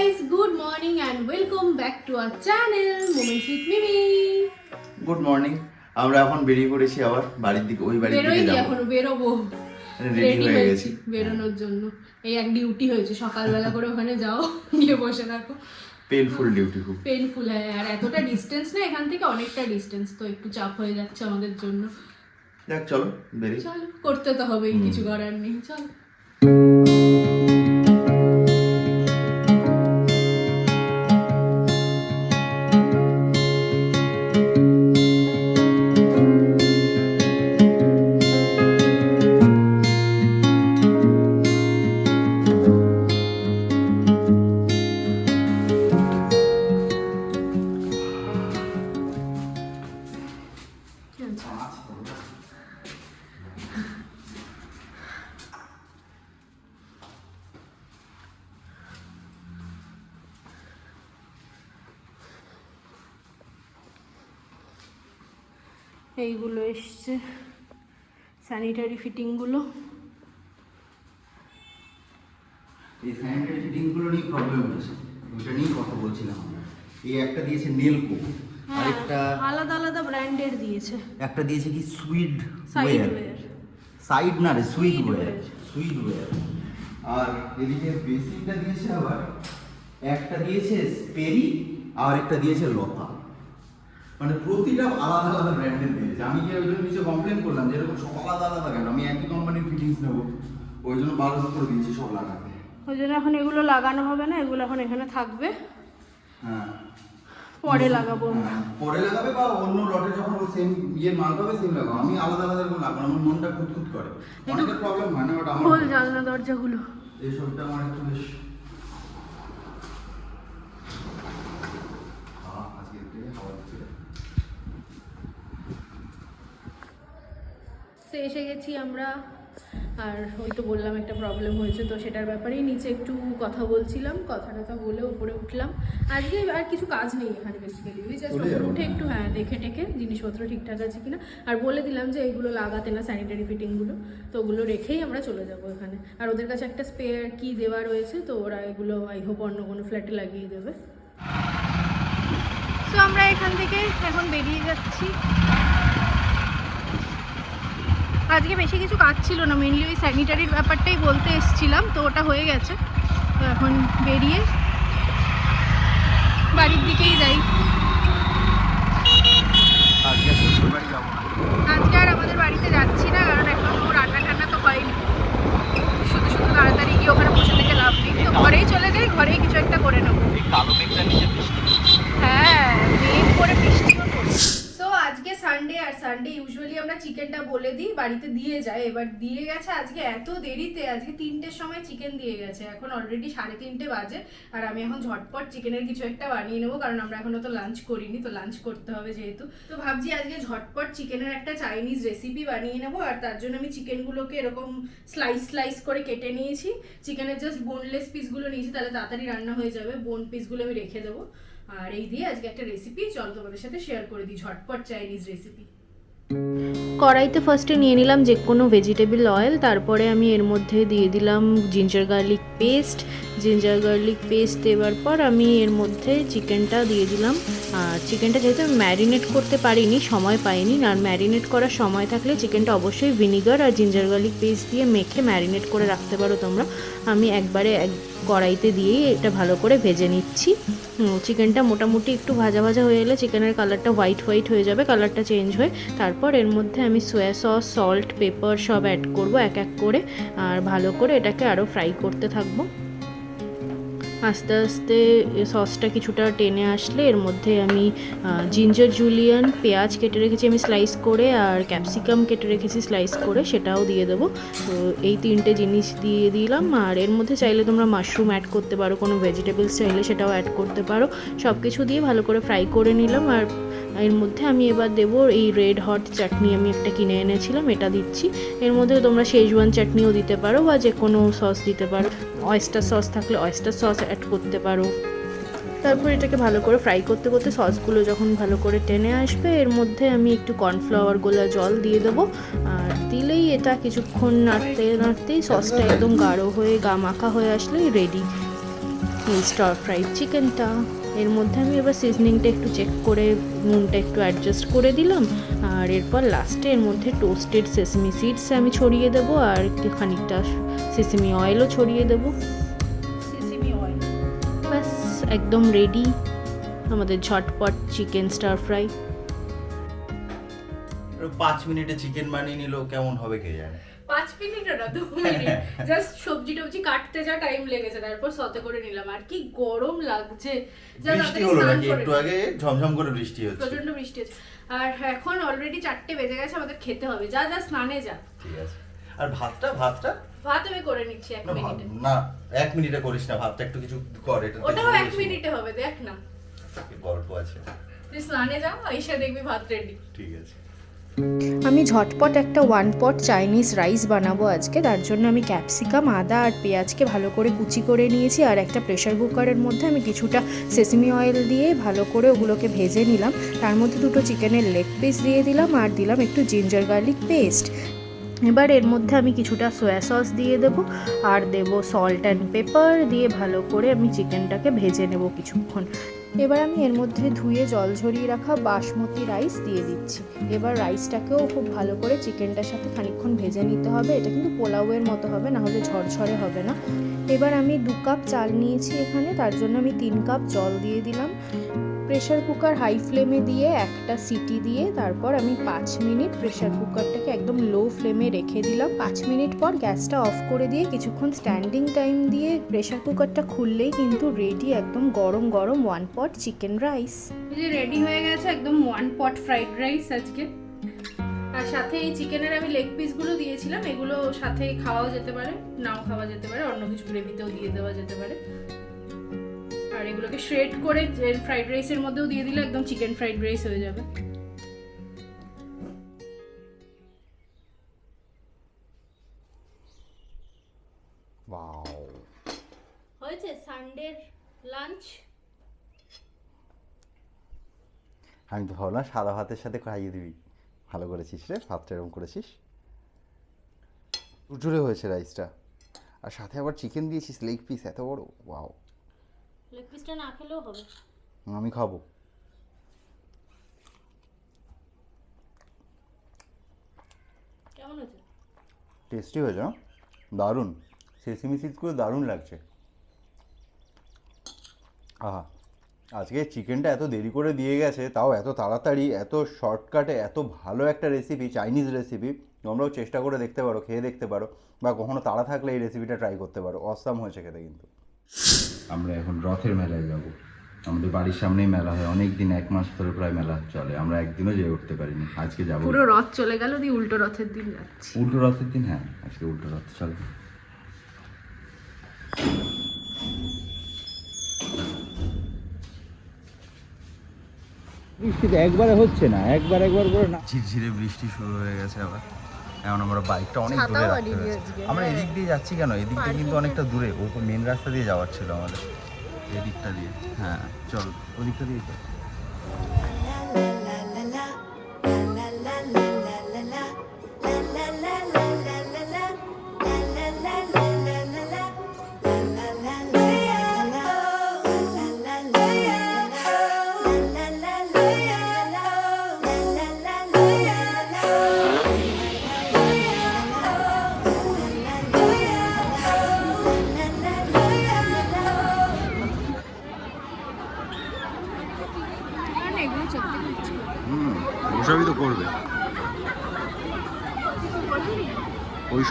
Guys good morning and welcome back to our channel moments with Mimi good morning আমরা এখন বেরিয়ে পড়েছি আবার বাড়ির দিকে ওই বাড়ির দিকে যাব। এখনও বেরোবো। রেডি রেডি হয়ে গেছি। বেরোনোর জন্য। এই এক ডিউটি হয়েছে সকালবেলা করে ওখানে যাও গিয়ে বসে থাকো। পেনফুল ডিউটি খুব। পেনফুল হ্যাঁ আর এতটা ডিস্টেন্স না এখান থেকে অনেকটা ডিস্টেন্স তো একটু চাপ হয়ে যাচ্ছে আমাদের জন্য। দেখ চলো বেরিয়ে। চলো করতে তো হবেই কিছু করার নেই চলো। এইগুলো এসছে স্যানিটারি ফিটিংগুলো এই স্যানিটারি ফিটিংগুলো নিয়ে প্রবলেম হয়েছে ওইটা নিয়ে কথা বলছিলাম এই একটা দিয়েছে নেলকো আরেকটা আলাদা আলাদা ব্র্যান্ডের দিয়েছে। একটা দিয়েছে কি সুইড সাইড সাইড না রে সুইড ওয়্যার। সুইড ওয়্যার আর এদিকে বেসিকটা দিয়েছে আবার একটা দিয়েছে স্পেরি আর একটা দিয়েছে লতা মানে প্রতিটা আলাদা আলাদা ব্র্যান্ডের দিয়েছে আমি কি ওই জন্য নিচে কমপ্লেন করলাম যে এরকম সব আলাদা আলাদা কেন আমি একই কোম্পানির ফিটিংস নেব। ওই জন্য বারো করে দিয়েছি সব লাগাতে। ওই জন্য এখন এগুলো লাগানো হবে না এগুলো এখন এখানে থাকবে। হ্যাঁ। পরে লাগাবো হ্যাঁ, পরে লাগাবে বা অন্য লটে যখন ও সেম ইয়ে মাল পাবে সেম লাগাবো। আমি আলাদা আলাদা এরকম লাগাবো আমার মনটা খুঁতখুত করে। অনেকের প্রবলেম হয় না ওটা আমার খোল জানলা দরজাগুলো। এই সবটা আমার একটু বেশ আহ, আজকে একটু হাওয়া দিচ্ছে রে। সে এসে গেছি আমরা। আর ওই তো বললাম একটা প্রবলেম হয়েছে তো সেটার ব্যাপারেই নিচে একটু কথা বলছিলাম কথা টথা বলে উপরে উঠলাম। আজকে আর কিছু কাজ নেই এখানে বেসিক্যালি ওই জাস্ট উঠে একটু হ্যাঁ। দেখে টেকে জিনিসপত্র ঠিকঠাক আছে কিনা। আর বলে দিলাম যে এইগুলো লাগাতে না স্যানিটারি ফিটিংগুলো তো ওগুলো রেখেই আমরা চলে যাব এখানে। আর ওদের কাছে একটা স্পেয়ার কি দেওয়া রয়েছে তো ওরা এগুলো আই হোপ অন্য কোনো ফ্ল্যাটে লাগিয়ে দেবে। তো আমরা এখান থেকে এখন বেরিয়ে যাচ্ছি। আজকে বেশি কিছু কাজ ছিল না মেনলি ওই স্যানিটারির ব্যাপারটাই বলতে এসেছিলাম তো ওটা হয়ে গেছে। তো এখন বেরিয়ে বাড়ির দিকেই যাই। আজকে আর আমাদের বাড়িতে যাচ্ছি না কারণ এখন রান্না টান্না তো হয়নি। শুধু শুধু তাড়াতাড়ি গিয়ে ওখানে বসে থেকে লাভ নেই। তো ঘরেই চলে যাই ঘরেই কিছু একটা করে নেব। বৃষ্টি। হ্যাঁ মেঘ করে আজকে সানডে ইউজুয়ালি আমরা চিকেনটা বলে দিই, বাড়িতে দিয়ে যায়। এবার দিয়ে গেছে আজকে এত দেরিতে, আজকে তিনটের সময় চিকেন দিয়ে গেছে। এখন অলরেডি সাড়ে তিনটে বাজে, আর আমি এখন ঝটপট চিকেনের কিছু একটা বানিয়ে নেব, কারণ আমরা এখনও তো লাঞ্চ করিনি, তো লাঞ্চ করতে হবে যেহেতু। তো ভাবছি আজকে ঝটপট চিকেনের একটা চাইনিজ রেসিপি বানিয়ে নেব, আর তার জন্য আমি চিকেনগুলোকে এরকম স্লাইস স্লাইস করে কেটে নিয়েছি। চিকেনের জাস্ট বোনলেস পিসগুলো নিয়েছি, তাহলে তাড়াতাড়ি রান্না হয়ে যাবে। বোন পিসগুলো আমি রেখে দেবো। আর এই দিয়ে আজকে একটা রেসিপি চল তোমাদের সাথে শেয়ার করে দিই ঝটপট চাইনিজ রেসিপি কড়াইতে ফার্স্টে নিয়ে নিলাম যে কোনো ভেজিটেবল অয়েল তারপরে আমি এর মধ্যে দিয়ে দিলাম ginger garlic paste ginger garlic paste দেওয়ার পর আমি এর মধ্যে চিকেনটা দিয়ে দিলাম। আর চিকেনটা যেহেতু আমি ম্যারিনেট করতে পারিনি, সময় পাইনি, আর ম্যারিনেট করার সময় থাকলে চিকেনটা অবশ্যই ভিনিগার আর জিঞ্জার গার্লিক পেস্ট দিয়ে মেখে ম্যারিনেট করে রাখতে পারো তোমরা। আমি একবারে এক কড়াইতে দিয়েই এটা ভালো করে ভেজে নিচ্ছি। চিকেনটা মোটামুটি একটু ভাজা ভাজা হয়ে এলে চিকেনের কালারটা হোয়াইট হোয়াইট হয়ে যাবে, কালারটা চেঞ্জ হয়ে। তারপর এর মধ্যে আমি সোয়া সস সল্ট পেপার সব অ্যাড করব এক এক করে। আর ভালো করে এটাকে আরও ফ্রাই করতে থাকব। আস্তে আস্তে সসটা কিছুটা টেনে আসলে, এর মধ্যে আমি জিঞ্জার জুলিয়ান পেঁয়াজ কেটে রেখেছি আমি স্লাইস করে, আর ক্যাপসিকাম কেটে রেখেছি স্লাইস করে, সেটাও দিয়ে দেবো। তো এই তিনটে জিনিস দিয়ে দিলাম, আর এর মধ্যে চাইলে তোমরা মাশরুম অ্যাড করতে পারো, কোনো ভেজিটেবলস চাইলে সেটাও অ্যাড করতে পারো। সব কিছু দিয়ে ভালো করে ফ্রাই করে নিলাম, আর এর মধ্যে আমি এবার দেবো এই রেড হট চাটনি আমি একটা কিনে এনেছিলাম, এটা দিচ্ছি। এর মধ্যে তোমরা শেজওয়ান চাটনিও দিতে পারো বা যে কোনো সস দিতে পারো। অয়েস্টার সস থাকলে অয়েস্টার সস অ্যাড করতে পারো। তারপর এটাকে ভালো করে ফ্রাই করতে করতে সসগুলো যখন ভালো করে টেনে আসবে, এর মধ্যে আমি একটু কর্নফ্লাওয়ার গোলা জল দিয়ে দেবো। আর দিলেই এটা কিছুক্ষণ নাড়তে নাড়তেই সসটা একদম গাঢ় হয়ে গা মাখা হয়ে আসলেই রেডি স্টার ফ্রাইড চিকেনটা এর মধ্যে আমি এবার সিজনিংটা একটু চেক করে নুনটা একটু অ্যাডজাস্ট করে দিলাম। আর এরপর লাস্টে এর মধ্যে টোস্টেড সেসমি সিডস আমি ছড়িয়ে দেবো আর একটু খানিকটা সেসমি অয়েলও ছড়িয়ে দেবো। সেসমি অয়েল ব্যাস একদম রেডি আমাদের ঝটপট চিকেন স্টার ফ্রাই পাঁচ মিনিটে চিকেন বানিয়ে নিল কেমন হবে কে জানে? পাঁচ মিনিট না দু মিনিট। জাস্ট সবজি টবজি কাটতে যা টাইম লেগেছে তারপর সতে করে নিলাম। আর কি গরম লাগছে। বৃষ্টি হলো নাকি? একটু আগে ঝমঝম করে বৃষ্টি হচ্ছে। প্রচণ্ড বৃষ্টি হচ্ছে। আর এখন অলরেডি চারটে বেজে গেছে আমাদের খেতে হবে। যা যা স্নানে যা। ঠিক আছে। আর ভাতটা ভাতটা? ভাত আমি করে নিচ্ছি এক মিনিটে। না এক মিনিটে করিস না ভাতটা একটু কিছু কর এটা ওটাও এক মিনিটে হবে দেখ না। গল্প আছে। তুই স্নানে যা এসে দেখবি ভাত রেডি ঠিক আছে। আমি ঝটপট একটা ওয়ান পট চাইনিজ রাইস বানাবো আজকে। তার জন্য আমি ক্যাপসিকাম আদা আর পেঁয়াজকে ভালো করে কুচি করে নিয়েছি আর একটা প্রেশার কুকারের মধ্যে আমি কিছুটা সেসমি অয়েল দিয়ে ভালো করে ওগুলোকে ভেজে নিলাম। তার মধ্যে দুটো চিকেনের লেগ পিস দিয়ে দিলাম আর দিলাম একটু জিঞ্জার গার্লিক পেস্ট এবার এর মধ্যে আমি কিছুটা সয়া সস দিয়ে দেব আর দেব সল্ট অ্যান্ড পেপার দিয়ে ভালো করে আমি চিকেনটাকে ভেজে নেব কিছুক্ষণ। এবার আমি এর মধ্যে ধুয়ে জল ঝরিয়ে রাখা বাসমতি রাইস দিয়ে দিচ্ছি। এবার রাইসটাকেও খুব ভালো করে চিকেনটার সাথে খানিকক্ষণ ভেজে নিতে হবে। এটা কিন্তু পোলাওয়ের মতো হবে, না হলে ঝরঝরে হবে না। এবার আমি দু কাপ চাল নিয়েছি এখানে, তার জন্য আমি তিন কাপ জল দিয়ে দিলাম। প্রেশার কুকার হাই ফ্লেমে দিয়ে একটা সিটি দিয়ে তারপর আমি পাঁচ মিনিট প্রেশার কুকারটাকে একদম লো ফ্লেমে রেখে দিলাম। পাঁচ মিনিট পর গ্যাসটা অফ করে দিয়ে কিছুক্ষণ স্ট্যান্ডিং টাইম দিয়ে প্রেশার কুকারটা খুললেই কিন্তু রেডি একদম গরম গরম one pot chicken rice ready হয়ে গেছে একদম ওয়ান পট ফ্রাইড রাইস আজকে। আর সাথে এই চিকেনের আমি লেগ পিসগুলো দিয়েছিলাম, এগুলো সাথে খাওয়াও যেতে পারে, নাও খাওয়া যেতে পারে, অন্য কিছু গ্রেভিতেও দিয়ে দেওয়া যেতে পারে। আর এগুলোকে শ্রেড করে ফ্রাইড রাইসের মধ্যেও দিয়ে দিলে একদম চিকেন ফ্রাইড রাইস হয়ে যাবে। ওয়াও হয়েছে সানডের লাঞ্চ? আমি তো ভাবলাম সাদা ভাতের সাথে খাইয়ে দিবি। ভালো করেছিস রে ভাতটা এরকম করেছিস। জুড়ে হয়েছে রাইসটা আর সাথে আবার চিকেন দিয়েছিস লেগ পিস এত বড়? ওয়াও লেগ পিসটা না খেলেও হবে। আমি খাব। কেমন হয়েছে? টেস্টি হয়েছে না দারুণ। সেসিমি সিডসগুলো দারুণ লাগছে। আহা আজকে চিকেনটা এত দেরি করে দিয়ে গেছে তাও এত তাড়াতাড়ি এত শর্টকাটে এত ভালো একটা রেসিপি চাইনিজ রেসিপি তোমরাও চেষ্টা করে দেখতে পারো খেয়ে দেখতে পারো বা কখনো তাড়া থাকলে এই রেসিপিটা ট্রাই করতে পারো। অসাম হয়েছে খেতে কিন্তু। আমরা এখন রথের মেলায় যাব। আমাদের বাড়ির সামনেই মেলা হয়। অনেক দিন এক মাস ধরে প্রায় মেলা চলে। আমরা একদিনও যেয়ে উঠতে পারিনি। আজকে যাব। পুরো রথ চলে গেল দিয়ে উল্টো রথের দিন যাচ্ছি। উল্টো রথের দিন হ্যাঁ। আজকে উল্টো রথ চলে। বৃষ্টি তো একবারে হচ্ছে না। একবার একবার করে না ঝিরঝিরে বৃষ্টি শুরু হয়ে গেছে আবার। এখন আমরা বাইকটা অনেক দূরে রাখতে হয়েছে। আমরা। এদিক দিয়ে যাচ্ছি কেন? এদিক দিয়ে কিন্তু অনেকটা দূরে। ওই মেন রাস্তা দিয়ে যাওয়ার ছিল আমাদের। এদিকটা দিয়ে। হ্যাঁ চল ওদিকটা দিয়ে চল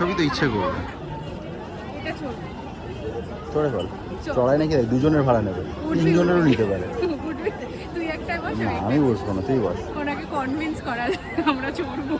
ওইসবই তো ইচ্ছে করবে। চড়ে ফেল চড়াই নাকি দুজনের ভাড়া নেবে। তিনজনেরও নিতে পারে। তুই একটা বস আমি বসবো না তুই বস। ওনাকে কনভিন্স করা আমরা চড়বো।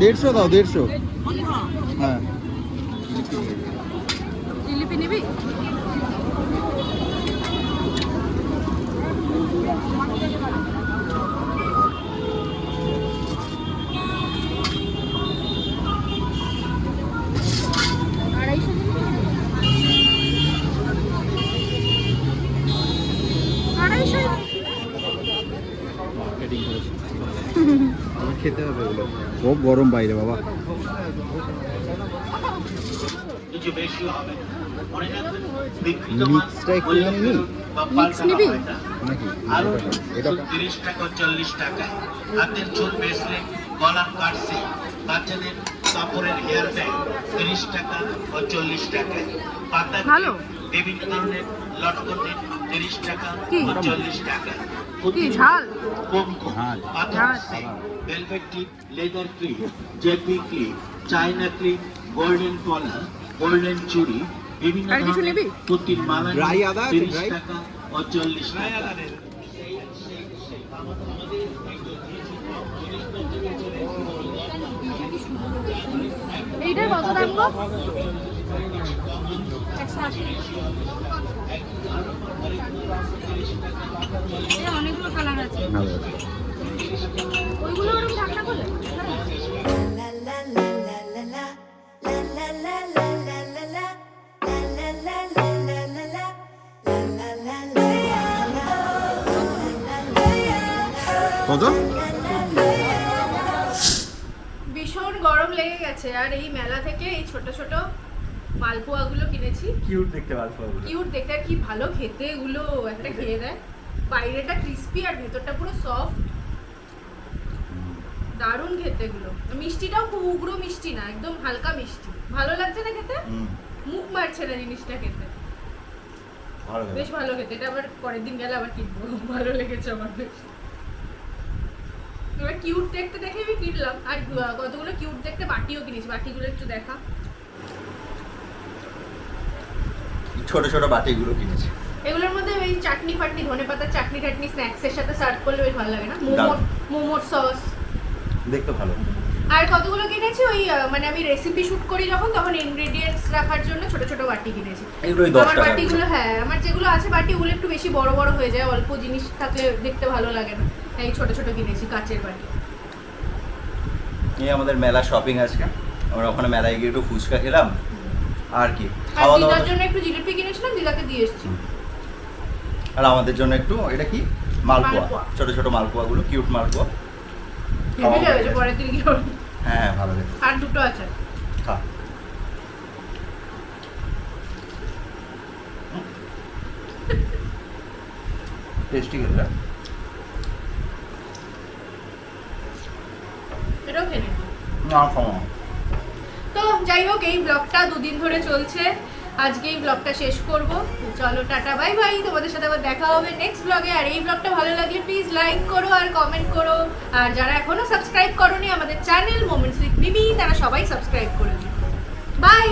দেড়শো দাও দেড়শো। হ্যাঁ। জিলিপি নিবি? খুব গরম বাইরে বাবা। মিক্সটা একটু মিক্স নিবি? এটা টাকা হাতের চুল বেসলে গলার কাটছে। বাচ্চাদের কাপড়ের হেয়ার ব্যাগ তিরিশ টাকা ও চল্লিশ টাকায় পাতা ভালো। বিভিন্ন ধরনের লটকনের তিরিশ টাকা? ও চল্লিশ টাকায় কি ঝাল? ঝাল। Velvet tip leather clip JP clip China clip golden collar golden চুড়ি বিভিন্ন ধরনের নিবি? পুঁতির মালা তিরিশ টাকা ও চল্লিশ টাকা। এইটার কত দাম গো? অনেকগুলো কালার আছে। ওইগুলো ওরকম ঢাকনা করলে? কত? ভীষণ গরম লেগে গেছে আর এই মেলা থেকে এই ছোট ছোট মালপোয়াগুলো কিনেছি। কিউট দেখতে কিউট দেখতে আর কি ভালো খেতে এগুলো একটা খেয়ে দেয়। বাইরেটা ক্রিস্পি আর ভেতরটা পুরো সফট দারুণ খেতে এগুলো। মিষ্টিটাও খুব উগ্র মিষ্টি না একদম হালকা মিষ্টি। ভালো লাগছে না খেতে? মুখ মারছে না জিনিসটা খেতে। বেশ ভালো খেতে। এটা আবার পরের দিন গেলে আবার কিনবো। ভালো লেগেছে আমার বেশ। এবার কিউট দেখতে দেখে আমি কিনলাম। আর কতগুলো কিউট দেখতে বাটিও কিনেছি। বাটিগুলো একটু দেখা। ছোট ছোট বাটিগুলো কিনেছি। এগুলোর মধ্যে ওই চাটনি ফাটনি ধনে পাতার চাটনি টাটনি স্ন্যাক্সের সাথে সার্ভ করলে বেশ ভালো লাগে না? মোমো। মোমোর সস দেখতে ভালো। আর কতগুলো কিনেছি? ওই মানে আমি রেসিপি শুট করি যখন তখন ইনগ্রেডিয়েন্টস রাখার জন্য ছোট ছোট বাটি কিনেছি। ওই আমার বাটিগুলো হ্যাঁ আমার যেগুলো আছে বাটি ওগুলো একটু বেশি বড় বড় হয়ে যায় অল্প জিনিস থাকলে দেখতে ভালো লাগে না। এই ছোট ছোট কিনেছি কাচের বাটি। এই আমাদের মেলা শপিং আজকে। আমরা ওখানে মেলায় গিয়ে একটু ফুচকা খেলাম। আর কি? খাওয়া দাওয়া দিদার জন্য একটু জিলিপি কিনেছিলাম দিদাকে দিয়ে এসেছি। আর আমাদের জন্য একটু এটা কি? মালপোয়া। মালপোয়া। ছোট ছোট মালপোয়াগুলো কিউট মালপোয়া। হয়ে হ্যাঁ ভালো লাগে আর দুটো আছে। খা। টেস্টি খেতে। এটাও না খাওয়া তো যাই হোক এই ব্লগটা দুদিন ধরে চলছে। আজকে এই ব্লগটা শেষ করব। চলো, টাটা বাই বাই তোমাদের সাথে আবার দেখা হবে নেক্সট ব্লগে আর এই ব্লগটা ভালো লাগলে প্লিজ লাইক করো আর কমেন্ট করো। আর যারা এখনও সাবস্ক্রাইব করোনি, আমাদের চ্যানেল মোমেন্টস উইথ বিবি তারা সবাই সাবস্ক্রাইব করে দিও। বাই